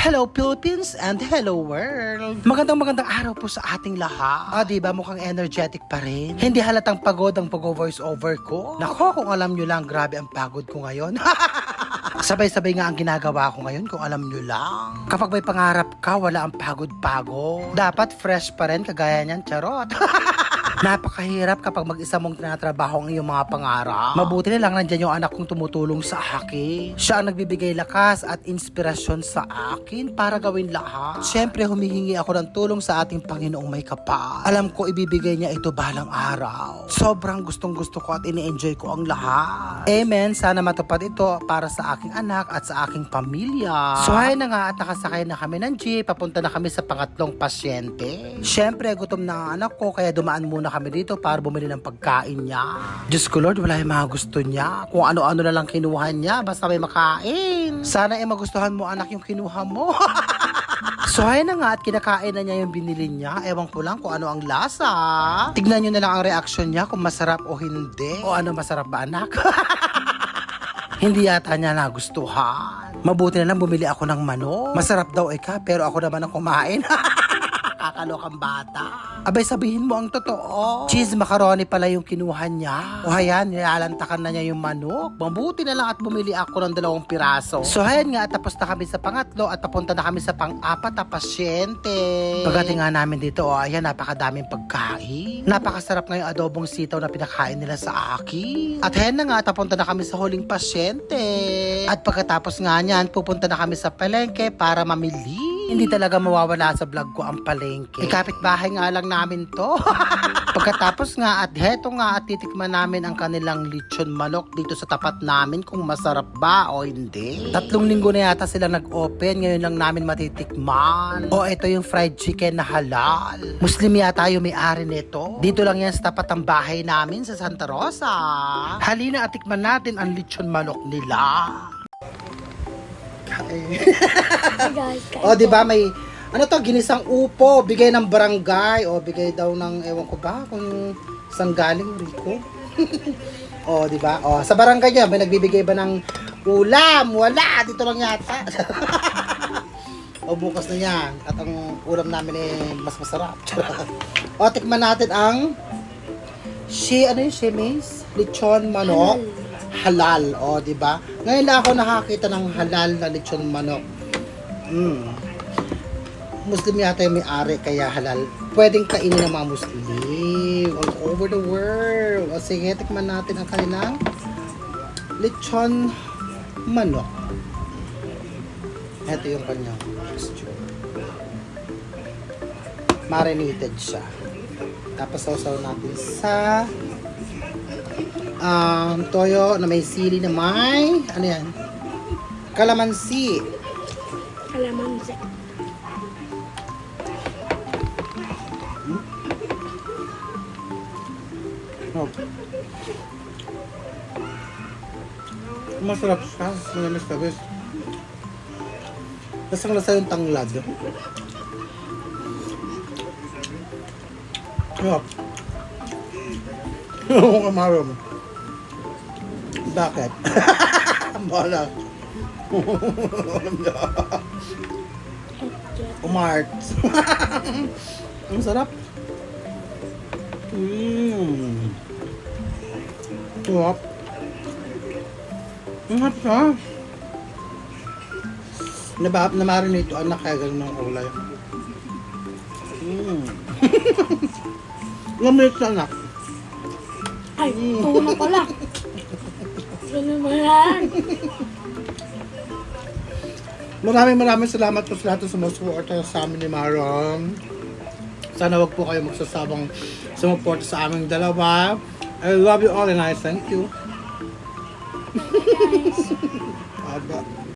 Hello Philippines and hello world! Magandang magandang araw po sa ating lahat. Ah, di ba mukhang energetic pa rin? Hindi halatang pagod ang pag-voice over ko. Nako, kung alam nyo lang, grabe ang pagod ko ngayon. Sabay-sabay nga ang ginagawa ko ngayon kung alam nyo lang. Kapag may pangarap ka, wala ang pagod-pagod. Dapat fresh pa rin, kagaya niyan, charot. Napakahirap kapag mag-isa mong tinatrabaho ang iyong mga pangarap. Mabuti na lang nandyan yung anak kong tumutulong sa akin. Siya ang nagbibigay lakas at inspirasyon sa akin para gawin lahat. Siyempre, humihingi ako ng tulong sa ating Panginoong may kapal. Alam ko ibibigay niya ito balang araw. Sobrang gustong gusto ko at ini-enjoy ko ang lahat. Amen. Sana matupad ito para sa aking anak at sa aking pamilya. So, hay na nga at nakasakay na kami ng jeep. Papunta na kami sa pangatlong pasyente. Siyempre, gutom na ang anak ko kaya dumaan muna kami dito para bumili ng pagkain niya. Diyos ko Lord, wala yung mga gusto niya. Kung ano-ano na lang kinuha niya, basta may makain. Sana ay magustuhan mo anak yung kinuha mo. So ay na nga at kinakain na niya yung binili niya. Ewan ko lang kung ano ang lasa. Tignan niyo na lang ang reaksyon niya kung masarap o hindi. O ano masarap ba anak? hindi yata niya nagustuhan. Mabuti na lang bumili ako ng manok. Masarap daw ika pero ako naman ang kumain. Kakalokang bata. Abay sabihin mo ang totoo. Cheese macaroni pala yung kinuha niya. O hayan, nilalantakan na niya yung manok. Mabuti na lang at bumili ako ng dalawang piraso. So hayan nga, tapos na kami sa pangatlo at papunta na kami sa pang-apat na pasyente. Pagdating nga namin dito, oh, ayan, napakadaming pagkain. Napakasarap nga yung adobong sitaw na pinakain nila sa akin. At hayan na nga, papunta na kami sa huling pasyente. At pagkatapos nga niyan, pupunta na kami sa palengke para mamili. Hindi talaga mawawala sa vlog ko ang palengke. Ikapit bahay nga lang namin to. Pagkatapos nga at heto nga at titikman namin ang kanilang lechon manok dito sa tapat namin kung masarap ba o hindi. Tatlong linggo na yata sila nag-open. Ngayon lang namin matitikman. O ito yung fried chicken na halal. Muslim yata yung may-ari nito. Dito lang yan sa tapat ng bahay namin sa Santa Rosa. Halina at tikman natin ang lechon manok nila. Hi guys, kain O, di ba may ano to, ginisang upo, bigay ng barangay, o bigay daw ng, ewan ko ba, kung saan galing, Rico. o, di ba? O, sa barangay niya, may nagbibigay ba ng ulam? Wala, dito lang yata. o, bukas na yan. At ang ulam namin eh, mas masarap. o, tikman natin ang shi, ano yung shimis? Lechon manok. Halal. O, di ba? Ngayon lang ako nakakita ng halal na lechon manok. Mm. Muslim yata yung may-ari, kaya halal. Pwedeng kainin ng mga Muslim all over the world. O sige, tikman natin ang kanilang lechon manok. Ito yung kanyang texture. Marinated siya. Tapos sausaw natin sa um, toyo na may sili na may, ano yan? Kalamansi. Kalamansi. Oh. Masarap siya. Manamis tabis. Lasang lasa yung tanglad. Yup. Oo, kamaro mo. Bakit? Bala. Umart. Ang sarap. Mmm. Sarap. Ang sarap siya. Naba, namarinate ang nakagal ng ulay. Mmm. Lamit sa anak. Ay, tungo na pala. Maraming maraming salamat po sa lahat ng sumusuporta sa amin ni Maron. Sana wag po kayo magsasabang sumuporta sa aming dalawa. I love you all and I thank you.